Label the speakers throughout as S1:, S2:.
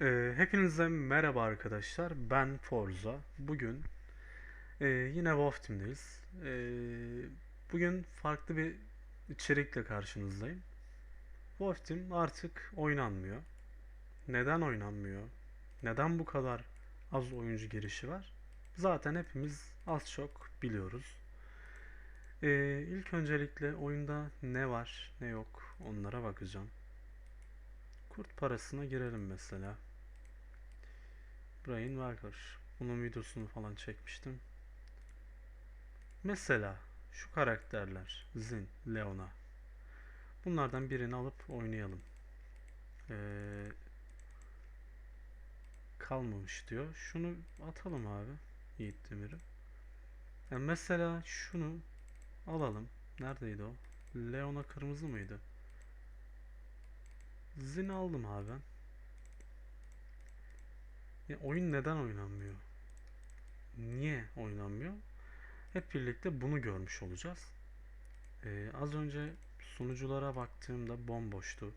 S1: Ee, hepinize merhaba arkadaşlar. Ben Forza. Bugün e, yine Wolf Team'deyiz. Ee, bugün farklı bir içerikle karşınızdayım. Wolf Team artık oynanmıyor. Neden oynanmıyor? Neden bu kadar az oyuncu girişi var? Zaten hepimiz az çok biliyoruz. Ee, ilk öncelikle oyunda ne var ne yok onlara bakacağım. Kurt parasına girelim mesela. Brian Walker. Bunun videosunu falan çekmiştim. Mesela şu karakterler. Zin, Leona. Bunlardan birini alıp oynayalım. Ee, kalmamış diyor. Şunu atalım abi. Yiğit Demir'i. Yani mesela şunu alalım. Neredeydi o? Leona kırmızı mıydı? Zin aldım abi ben. Ya oyun neden oynanmıyor? Niye oynanmıyor? Hep birlikte bunu görmüş olacağız. Ee, az önce sunuculara baktığımda bomboştu.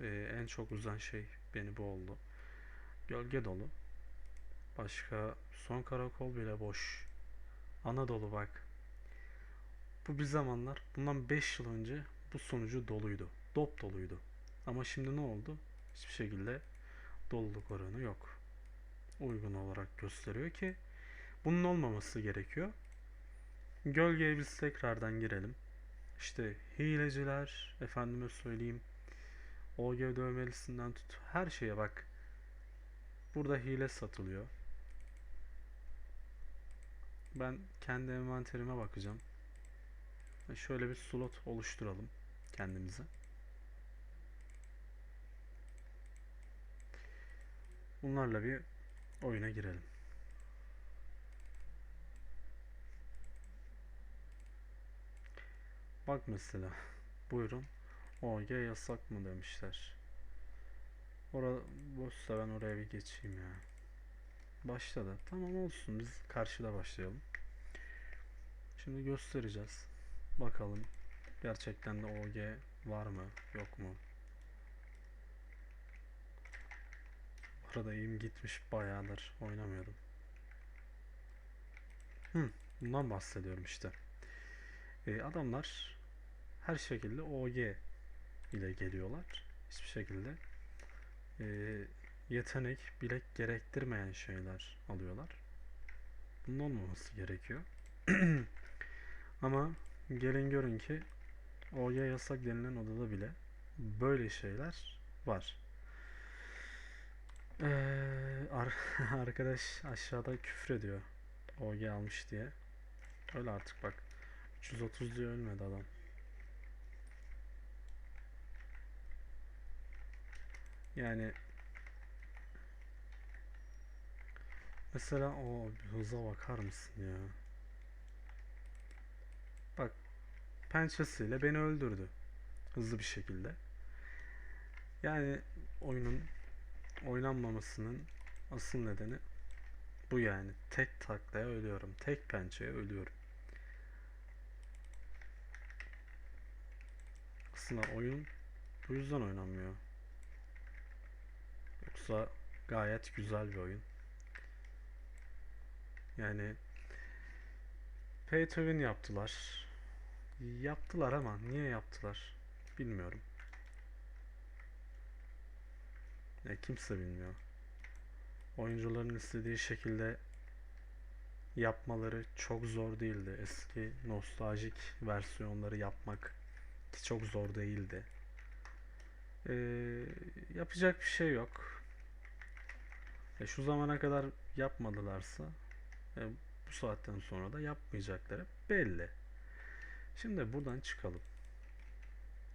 S1: Ee, en çok uzan şey beni bu oldu. Gölge dolu. Başka son karakol bile boş. Anadolu bak. Bu bir zamanlar bundan 5 yıl önce bu sunucu doluydu. Dop doluydu. Ama şimdi ne oldu? Hiçbir şekilde doluluk oranı yok. Uygun olarak gösteriyor ki bunun olmaması gerekiyor. Gölgeye biz tekrardan girelim. İşte hileciler, efendime söyleyeyim, OG dövmelisinden tut her şeye bak. Burada hile satılıyor. Ben kendi envanterime bakacağım. Şöyle bir slot oluşturalım kendimize. Bunlarla bir oyuna girelim. Bak mesela. Buyurun. OG yasak mı demişler. Ora boşsa ben oraya bir geçeyim ya. Başladı. Tamam olsun biz karşıda başlayalım. Şimdi göstereceğiz. Bakalım gerçekten de OG var mı yok mu? İyiyim gitmiş bayağıdır oynamıyordum. Hı, bundan bahsediyorum işte. Ee, adamlar her şekilde OG ile geliyorlar. Hiçbir şekilde e, yetenek, bilek gerektirmeyen şeyler alıyorlar. Bunun olmaması gerekiyor. Ama gelin görün ki OG yasak denilen odada bile böyle şeyler var. Ee, ar arkadaş aşağıda küfür ediyor. OG almış diye. Öyle artık bak. 330 diye ölmedi adam. Yani mesela o hıza bakar mısın ya? Bak pençesiyle beni öldürdü. Hızlı bir şekilde. Yani oyunun oynanmamasının asıl nedeni bu yani. Tek taklaya ölüyorum. Tek pençeye ölüyorum. Aslında oyun bu yüzden oynanmıyor. Yoksa gayet güzel bir oyun. Yani Pay to win yaptılar. Yaptılar ama niye yaptılar bilmiyorum. Ya kimse bilmiyor. Oyuncuların istediği şekilde yapmaları çok zor değildi. Eski nostaljik versiyonları yapmak ki çok zor değildi. Ee, yapacak bir şey yok. E, şu zamana kadar yapmadılarsa e, bu saatten sonra da yapmayacakları belli. Şimdi buradan çıkalım.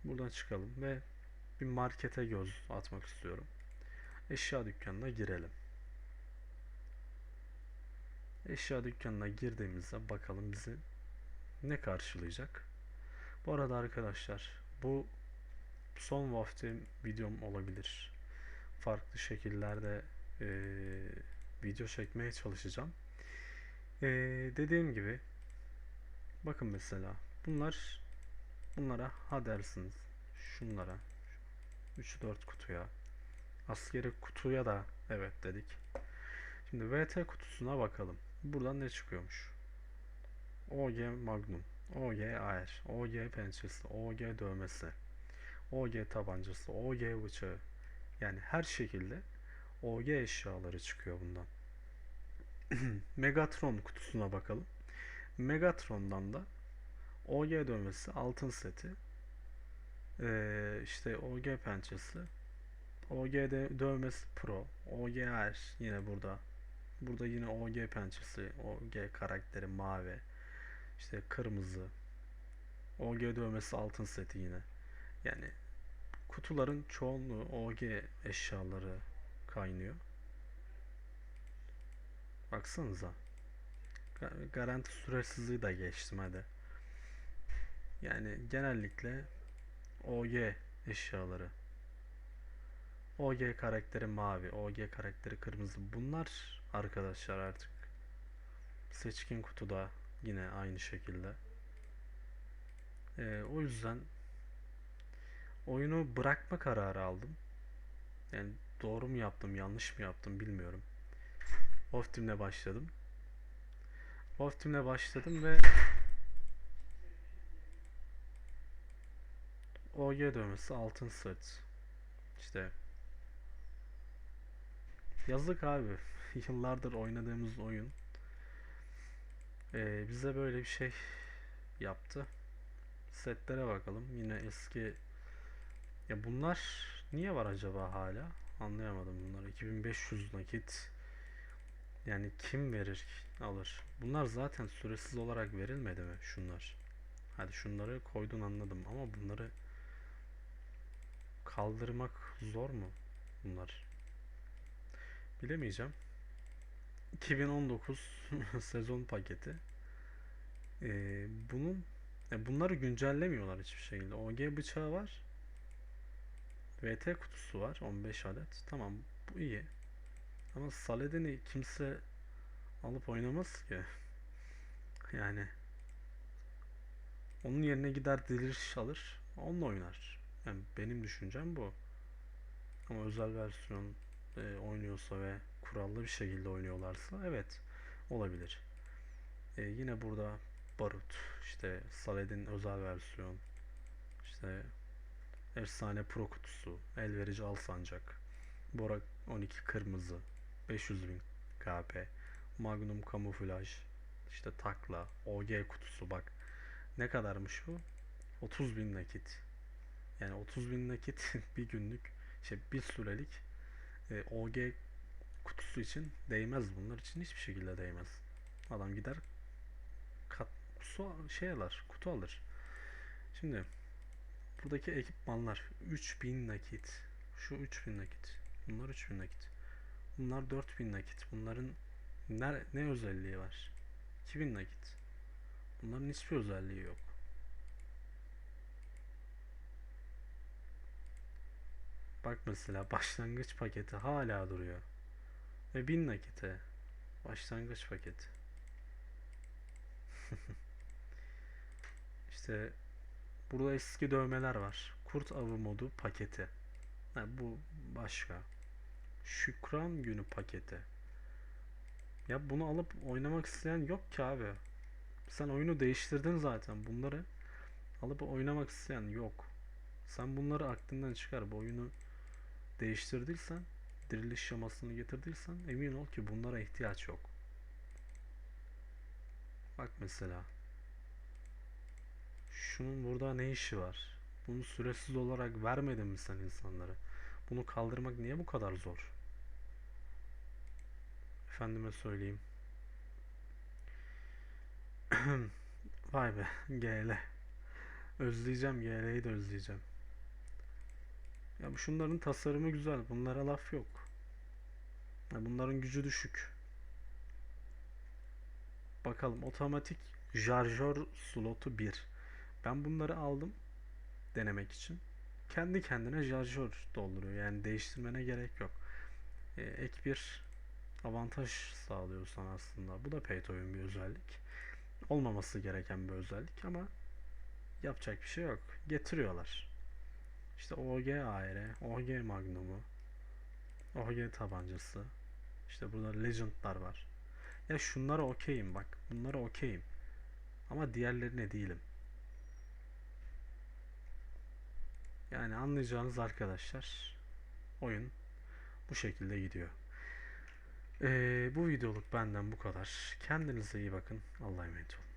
S1: Buradan çıkalım ve bir markete göz atmak istiyorum. Eşya dükkanına girelim. Eşya dükkanına girdiğimizde bakalım bizi ne karşılayacak. Bu arada arkadaşlar bu son vaftim videom olabilir. Farklı şekillerde e, video çekmeye çalışacağım. E, dediğim gibi bakın mesela bunlar bunlara ha dersiniz şunlara 3-4 kutuya Askeri kutuya da evet dedik. Şimdi VT kutusuna bakalım. Buradan ne çıkıyormuş? OG Magnum, OG AR, OG pençesi, OG dövmesi, OG tabancası, OG bıçağı. Yani her şekilde OG eşyaları çıkıyor bundan. Megatron kutusuna bakalım. Megatron'dan da OG dövmesi, altın seti, işte OG pençesi, OG de- dövmesi Pro, OGR yine burada. Burada yine OG pençesi, OG karakteri mavi, işte kırmızı, OG dövmesi altın seti yine. Yani kutuların çoğunluğu OG eşyaları kaynıyor. Baksanıza. Ga- Garanti süresizliği de geçtim hadi. Yani genellikle OG eşyaları. OG karakteri mavi, OG karakteri kırmızı. Bunlar arkadaşlar artık seçkin kutuda yine aynı şekilde. Ee, o yüzden oyunu bırakma kararı aldım. Yani doğru mu yaptım, yanlış mı yaptım bilmiyorum. Wolf Team'le başladım. Wolf Team'le başladım ve OG dövmesi altın set. İşte yazık abi. Yıllardır oynadığımız oyun ee, bize böyle bir şey yaptı. Setlere bakalım. Yine eski ya bunlar niye var acaba hala? Anlayamadım bunları. 2500 nakit. Yani kim verir, alır? Bunlar zaten süresiz olarak verilmedi mi şunlar? Hadi şunları koydun anladım ama bunları kaldırmak zor mu bunlar? Bilemeyeceğim. 2019 sezon paketi. Ee, bunun ya bunları güncellemiyorlar hiçbir şekilde. OG bıçağı var. VT kutusu var 15 adet. Tamam bu iyi. Ama Saladin'i kimse alıp oynamaz ki. Yani onun yerine gider deliriş alır. Onunla oynar. Yani benim düşüncem bu. Ama özel versiyon e, oynuyorsa ve kurallı bir şekilde oynuyorlarsa evet olabilir. E, yine burada barut, işte Saladin özel versiyon, işte efsane pro kutusu, elverici al sancak, Borak 12 kırmızı, 500 bin KP, Magnum kamuflaj, işte takla, OG kutusu bak ne kadarmış bu? 30 bin nakit. Yani 30 bin nakit bir günlük, şey bir sürelik e, OG kutusu için değmez bunlar için hiçbir şekilde değmez. Adam gider kat su şey alır, kutu alır. Şimdi buradaki ekipmanlar 3000 nakit. Şu 3000 nakit. Bunlar 3000 nakit. Bunlar 4000 nakit. Bunların ne, ne özelliği var? 2000 nakit. Bunların hiçbir özelliği yok. Bak mesela başlangıç paketi hala duruyor. Ve 1000 nakite. Başlangıç paketi. İşte burada eski dövmeler var. Kurt avı modu paketi. Ha, bu başka. Şükran günü paketi. Ya bunu alıp oynamak isteyen yok ki abi. Sen oyunu değiştirdin zaten. Bunları alıp oynamak isteyen yok. Sen bunları aklından çıkar. Bu oyunu değiştirdiysen, diriliş şamasını getirdiysen emin ol ki bunlara ihtiyaç yok. Bak mesela. Şunun burada ne işi var? Bunu süresiz olarak vermedin mi sen insanlara? Bunu kaldırmak niye bu kadar zor? Efendime söyleyeyim. Vay be, GL. Özleyeceğim, GL'yi de özleyeceğim. Ya şunların tasarımı güzel. Bunlara laf yok. Ya bunların gücü düşük. Bakalım otomatik şarjör slotu 1. Ben bunları aldım denemek için. Kendi kendine şarjör dolduruyor. Yani değiştirmene gerek yok. Ee, ek bir avantaj sağlıyor sana aslında. Bu da pay to win bir özellik. Olmaması gereken bir özellik ama yapacak bir şey yok. Getiriyorlar. İşte OG AR, OG Magnum'u, OG tabancası. İşte burada Legend'lar var. Ya şunlara okeyim bak. Bunlara okeyim. Ama diğerlerine değilim. Yani anlayacağınız arkadaşlar oyun bu şekilde gidiyor. Ee, bu videoluk benden bu kadar. Kendinize iyi bakın. Allah'a emanet olun.